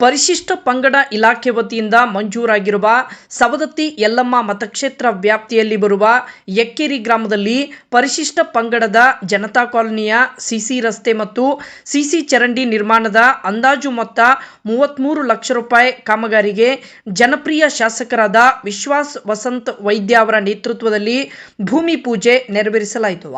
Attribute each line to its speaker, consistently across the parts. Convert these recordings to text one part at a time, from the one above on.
Speaker 1: ಪರಿಶಿಷ್ಟ ಪಂಗಡ ಇಲಾಖೆ ವತಿಯಿಂದ ಮಂಜೂರಾಗಿರುವ ಸವದತ್ತಿ ಯಲ್ಲಮ್ಮ ಮತಕ್ಷೇತ್ರ ವ್ಯಾಪ್ತಿಯಲ್ಲಿ ಬರುವ ಎಕ್ಕೇರಿ ಗ್ರಾಮದಲ್ಲಿ ಪರಿಶಿಷ್ಟ ಪಂಗಡದ ಜನತಾ ಕಾಲೋನಿಯ ಸಿಸಿ ರಸ್ತೆ ಮತ್ತು ಸಿಸಿ ಚರಂಡಿ ನಿರ್ಮಾಣದ ಅಂದಾಜು ಮೊತ್ತ ಮೂವತ್ತ್ಮೂರು ಲಕ್ಷ ರೂಪಾಯಿ ಕಾಮಗಾರಿಗೆ ಜನಪ್ರಿಯ ಶಾಸಕರಾದ ವಿಶ್ವಾಸ್ ವಸಂತ್ ವೈದ್ಯ ಅವರ ನೇತೃತ್ವದಲ್ಲಿ ಭೂಮಿ ಪೂಜೆ ನೆರವೇರಿಸಲಾಯಿತು.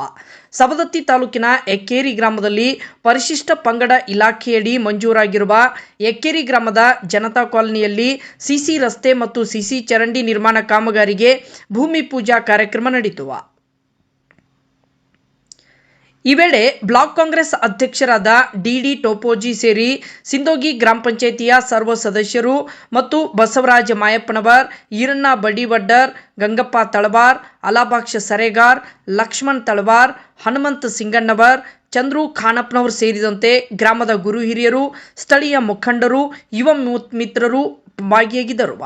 Speaker 1: ಸವದತ್ತಿ ತಾಲೂಕಿನ ಎಕ್ಕೇರಿ ಗ್ರಾಮದಲ್ಲಿ ಪರಿಶಿಷ್ಟ ಪಂಗಡ ಇಲಾಖೆಯಡಿ ಮಂಜೂರಾಗಿರುವ ಎಕ್ಕೇರಿ ಗ್ರಾಮದ ಜನತಾ ಕಾಲೋನಿಯಲ್ಲಿ ಸಿಸಿ ರಸ್ತೆ ಮತ್ತು ಸಿಸಿ ಚರಂಡಿ ನಿರ್ಮಾಣ ಕಾಮಗಾರಿಗೆ ಭೂಮಿ ಪೂಜಾ ಕಾರ್ಯಕ್ರಮ ನಡೆಯಿತು ಈ ವೇಳೆ ಬ್ಲಾಕ್ ಕಾಂಗ್ರೆಸ್ ಅಧ್ಯಕ್ಷರಾದ ಡಿಡಿ ಟೋಪೋಜಿ ಸೇರಿ ಸಿಂದೋಗಿ ಗ್ರಾಮ ಪಂಚಾಯಿತಿಯ ಸರ್ವ ಸದಸ್ಯರು ಮತ್ತು ಬಸವರಾಜ ಮಾಯಪ್ಪನವರ್ ಈರಣ್ಣ ಬಡಿವಡ್ಡರ್ ಗಂಗಪ್ಪ ತಳವಾರ್ ಅಲಾಭಾಕ್ಷ ಸರೇಗಾರ್ ಲಕ್ಷ್ಮಣ್ ತಳವಾರ್ ಹನುಮಂತ ಸಿಂಗಣ್ಣವರ್ ಚಂದ್ರು ಖಾನಪ್ಪನವರು ಸೇರಿದಂತೆ ಗ್ರಾಮದ ಗುರು ಹಿರಿಯರು ಸ್ಥಳೀಯ ಮುಖಂಡರು ಯುವ ಮಿತ್ರರು ಭಾಗಿಯಾಗಿದ್ದರು.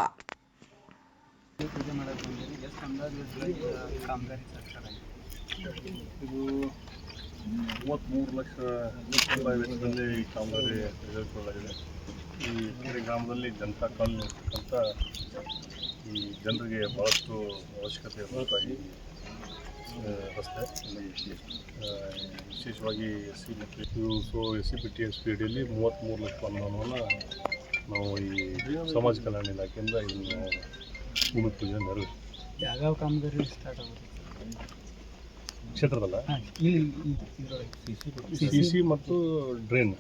Speaker 2: ಮೂವತ್ತ್ಮೂರು ಲಕ್ಷ ರೂಪಾಯಿ ವೆಚ್ಚದಲ್ಲಿ ಈ ಕಾಮಗಾರಿ ತೆಗೆದುಕೊಳ್ಳಲಾಗಿದೆ. ಈ ಕೆರೆ ಗ್ರಾಮದಲ್ಲಿ ಜನತಾ ಕಾಲನಿ ಇರ್ತಕ್ಕಂಥ ಈ ಜನರಿಗೆ ಭಾಳಷ್ಟು ಅವಶ್ಯಕತೆ ಇರುವಂಥ ಈ ರಸ್ತೆ. ವಿಶೇಷವಾಗಿ ಎಸ್ ಸಿ ಮತ್ತು so S C P T S P ಡಿಯಲ್ಲಿ ಮೂವತ್ತ್ಮೂರು ಲಕ್ಷ ಅನುದಾನವನ್ನು ನಾವು ಈ ಸಮಾಜ ಕಲ್ಯಾಣ ಇಲಾಖೆಯಿಂದ ಇದನ್ನು ಭೂಮಿ ಪೂಜೆ ನೆರವೇರಿಸಿ
Speaker 3: ಯಾವ್ಯಾವ ಕಾಮಗಾರಿ ಸ್ಟಾರ್ಟ್ ಆಗುತ್ತೆ
Speaker 2: ಕ್ಷೇತ್ರದಲ್ಲ? ಸಿ ಸಿ ಮತ್ತು ಡ್ರೈನ್.